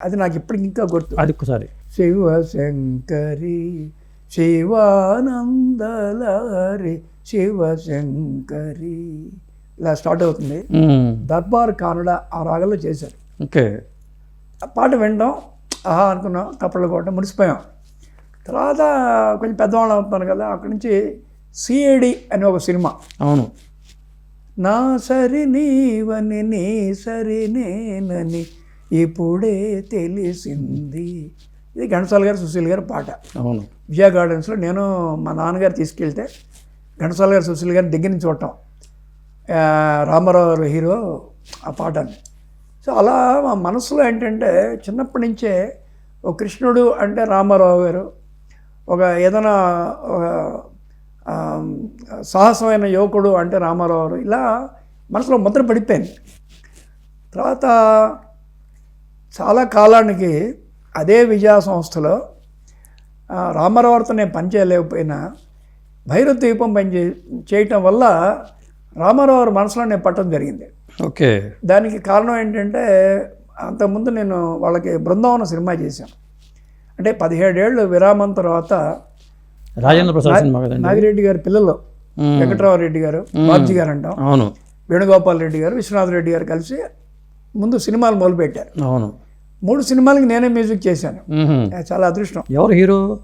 అది నాకు ఇప్పటికి ఇంకా గుర్తు. అది ఒక్కసారి శివశంకరి శివానందలారి శివశంకరి. ఇలా స్టార్ట్ అవుతుంది. దర్బార్ కానడ ఆ రాగంలో చేశారు. ఓకే. ఆ పాట వినడం ఆహా అనుకున్నాం తప్పలు కొట్టడం మురిసిపోయాం. తర్వాత కొంచెం పెద్దవాళ్ళు అవుతాను కదా అక్కడి నుంచి సిఐడి అనే ఒక సినిమా. అవును. నా సరి నీవని నీ సరి నేనని ఇప్పుడే తెలిసింది. ఇది ఘంటసాల గారు సుశీల్ గారి పాట. అవును. విజయ గార్డెన్స్లో నేను మా నాన్నగారు తీసుకెళ్తే ఘంటసాల గారు సుశీల్ గారి దగ్గర నుంచి చూడటం. రామారావు గారు హీరో ఆ పాటని సో అలా మా మనసులో ఏంటంటే చిన్నప్పటి నుంచే ఒక కృష్ణుడు అంటే రామారావు గారు ఒక ఏదైనా ఒక సాహసమైన యువకుడు అంటే రామారావు గారు ఇలా మనసులో ముద్ర పడిపోయింది. తర్వాత చాలా కాలానికి అదే విజయ సంస్థలో రామారావుతో నేను పని చేయలేకపోయినా భైరవ దీపం పని చే చేయటం వల్ల రామారావు మనసులో నేను పట్టడం జరిగింది. ఓకే. దానికి కారణం ఏంటంటే అంతకుముందు నేను వాళ్ళకి బృందావనం సినిమా చేశాను. అంటే పదిహేడేళ్ళు విరామం తర్వాత రాజేంద్ర ప్రసాద్ సినిమా నాగిరెడ్డి గారి పిల్లలు మ్మ్. వెంకట్రామరెడ్డి గారు బాబ్జీ గారు అంటాం. అవును. వేణుగోపాల్ రెడ్డి గారు విశ్వనాథ్ రెడ్డి గారు కలిసి ముందు సినిమాలు మొదలుపెట్టారు. అవును. మూడు సినిమాలకి నేనే మ్యూజిక్ చేశాను. చాలా అదృష్టం. ఎవరు హీరో?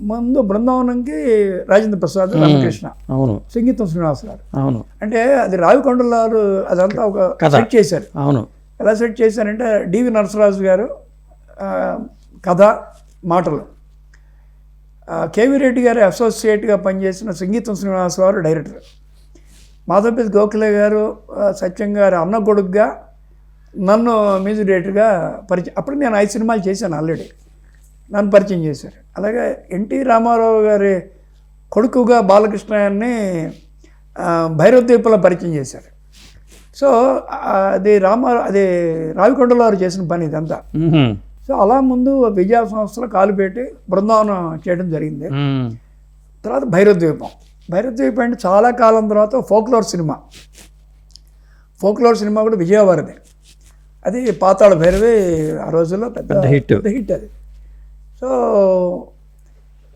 ముందు బృందావనంకి రాజేంద్ర ప్రసాద్ రామకృష్ణ. అవును. సంగీతం శ్రీనివాస్ గారు. అవును. అంటే అది రావికొండలారు అదంతా ఒక. సెట్ చేశారు. అవును. ఎలా సెట్ చేశారంటే డివి నరసరాజు గారు కథ మాటలు. కేవీ రెడ్డి గారు అసోసియేట్గా పనిచేసిన సంగీతం శ్రీనివాస్ గారు డైరెక్టర్. మాధవపతి గోఖలే గారు సత్యం గారు అన్న కొడుకుగా నన్ను మ్యూజిక్ డైరెక్టర్గా పరిచయం అప్పుడు నేను ఐదు సినిమాలు చేశాను ఆల్రెడీ. నన్ను పరిచయం చేశారు. అలాగే ఎన్టీ రామారావు గారి కొడుకుగా బాలకృష్ణని భైరవ దీపంలో పరిచయం చేశారు. సో అది రామ అది రావికొండలో వారు చేసిన పని ఇదంతా. సో అలా ముందు విజయ సంస్థలో కాలు పెట్టి బృందావనం చేయడం జరిగింది. తర్వాత భైరవ ద్వీపం భైరవ ద్వీపం అంటే చాలా కాలం తర్వాత ఫోక్లోర్ సినిమా. ఫోక్లోర్ సినిమా కూడా విజయవాడది అది పాతాళ భైరవి ఆ రోజుల్లో పెద్ద హిట్. హిట్ అది. సో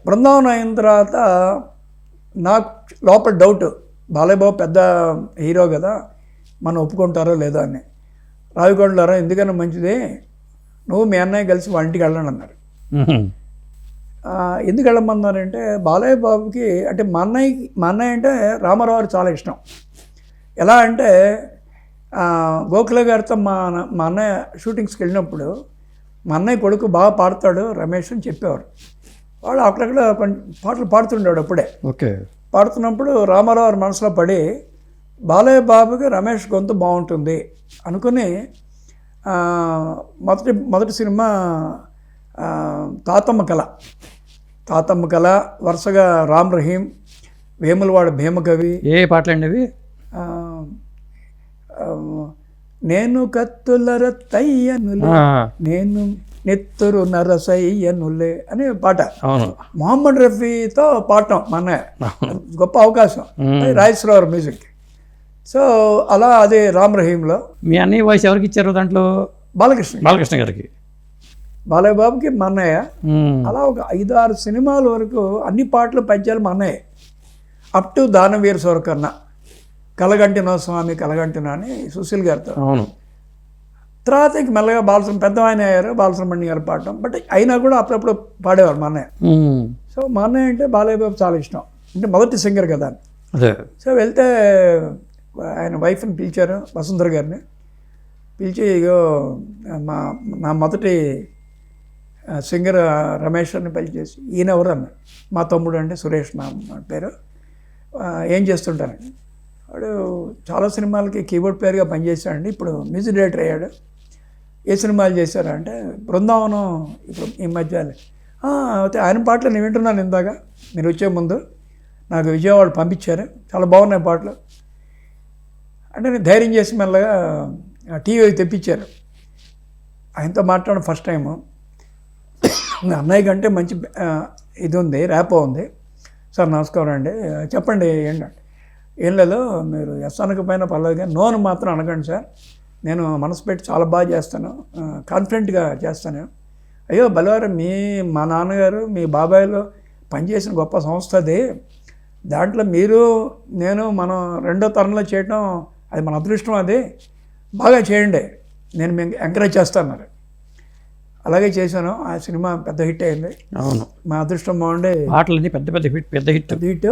బృందావనం అయిన తర్వాత నాకు లోపల డౌట్ బాలయ్యబాబు పెద్ద హీరో కదా మనం ఒప్పుకుంటారో లేదో అని. రావికొండలారా ఎందుకన్నా మంచిది? నువ్వు మీ అన్నయ్య కలిసి వాళ్ళ ఇంటికి వెళ్ళండి అన్నారు. ఎందుకు వెళ్ళమన్నారంటే బాలయ్య బాబుకి అంటే మా అన్నయ్యకి మా అన్నయ్య అంటే రామారావు చాలా ఇష్టం. ఎలా అంటే గోఖలే గారితో మా అన్న- మా అన్నయ్య షూటింగ్స్కి వెళ్ళినప్పుడు మా అన్నయ్య కొడుకు బాగా పాడతాడు రమేష్ అని చెప్పేవారు. వాడు అక్కడక్కడ కొన్ని పాటలు పాడుతుండేవాడు అప్పుడే. ఓకే. పాడుతున్నప్పుడు రామారావు గారి మనసులో పడి బాలయ్య బాబుకి రమేష్ గొంతు బాగుంటుంది అనుకుని ఆ, మొదటి మొదటి సినిమా తాతమ్మ కళ. తాతమ్మ కళ వరుసగా రామ్ రహీం వేములవాడ భీమకవి. ఏ ఆ, ఆ, నేను కత్తుల రత్తయ్యనులే నేను నెత్తురు నరసయ్యనులే అనే పాట. అవును. మొహమ్మద్ రఫీతో పాడటం మన గొప్ప అవకాశం. రాజేశ్వరరావు మ్యూజిక్. సో అలా అదే రామ్ రహీంలో. మీ అన్నయ్య వాయిస్ ఎవరికి ఇచ్చారు దాంట్లో? బాలకృష్ణ బాలకృష్ణ గారికి. బాలయ్య బాబుకి మా అన్నయ్య. మ్మ్. అలా ఒక ఐదు ఆరు సినిమాల వరకు అన్ని పాటలు పద్యాలు మా అన్నయ్య. అప్ టు దానవీర సోరకర్ణ కలగంటినో స్వామి కలగంటినో అని సుశీల్ గారితో. అవును. తర్వాత ఇంక మెల్లగా బాలసుబ్ర పెద్ద ఆయన అయ్యారు బాలసుబ్రహ్మణ్యం గారు పాడటం. బట్ అయినా కూడా అప్పుడప్పుడు పాడేవారు మా అన్నయ్య. సో మా అన్నయ్య అంటే బాలయ్య బాబు చాలా ఇష్టం. అంటే మొదటి సింగర్ కదా సో వెళ్తే ఆయన వైఫ్ని పిలిచారు వసుంధర గారిని. పిలిచి ఇగో మా నా మొదటి సింగర్ రమేష్ అని పిలిచేసి ఈయన ఎవరు అన్న మా తమ్ముడు అంటే సురేష్ నా పేరు. ఏం చేస్తుంటారండి వాడు చాలా సినిమాలకి కీబోర్డ్ ప్లేయర్గా పనిచేశాడండి. ఇప్పుడు మ్యూజిక్ డైరెక్టర్ అయ్యాడు. ఏ సినిమాలు చేశారా అంటే బృందావనం ఇప్పుడు ఈ మధ్య అయితే ఆయన పాటలు నేను వింటున్నాను ఇందాక. మీరు వచ్చే ముందు నాకు విజయవాడ పంపించారు. చాలా బాగున్నాయి పాటలు. అంటే నేను ధైర్యం చేసి మెల్లగా టీవీ తెప్పించారు. ఆయనతో మాట్లాడడం ఫస్ట్ టైము. అన్నయ్య కంటే మంచి ఇది ఉంది ర్యాపో ఉంది. సార్ నమస్కారం అండి. చెప్పండి ఏంటంటే ఏం లేదు మీరు ఎస్ అనకపోయినా పర్లేదు కానీ నోను మాత్రం అనకండి సార్. నేను మనసు పెట్టి చాలా బాగా చేస్తాను. కాన్ఫిడెంట్గా చేస్తాను. అయ్యో బలవారం మీ మా నాన్నగారు మీ బాబాయ్లో పనిచేసిన గొప్ప సంస్థ అది. దాంట్లో మీరు నేను మనం రెండో తరంలో చేయటం అది మన అదృష్టం అది. బాగా చేయండి. నేను మీకు ఎంకరేజ్ చేస్తాను అలాగే చేశాను. ఆ సినిమా పెద్ద హిట్ అయింది. అవును. మా అదృష్టం బాగుండే. పాటలన్నీ పెద్ద పెద్ద హిట్ పెద్ద హిట్. పెద్ద హిట్.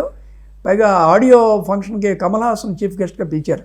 పైగా ఆడియో ఫంక్షన్కి కమల్ హాసన్ చీఫ్ గెస్ట్గా పిలిచారు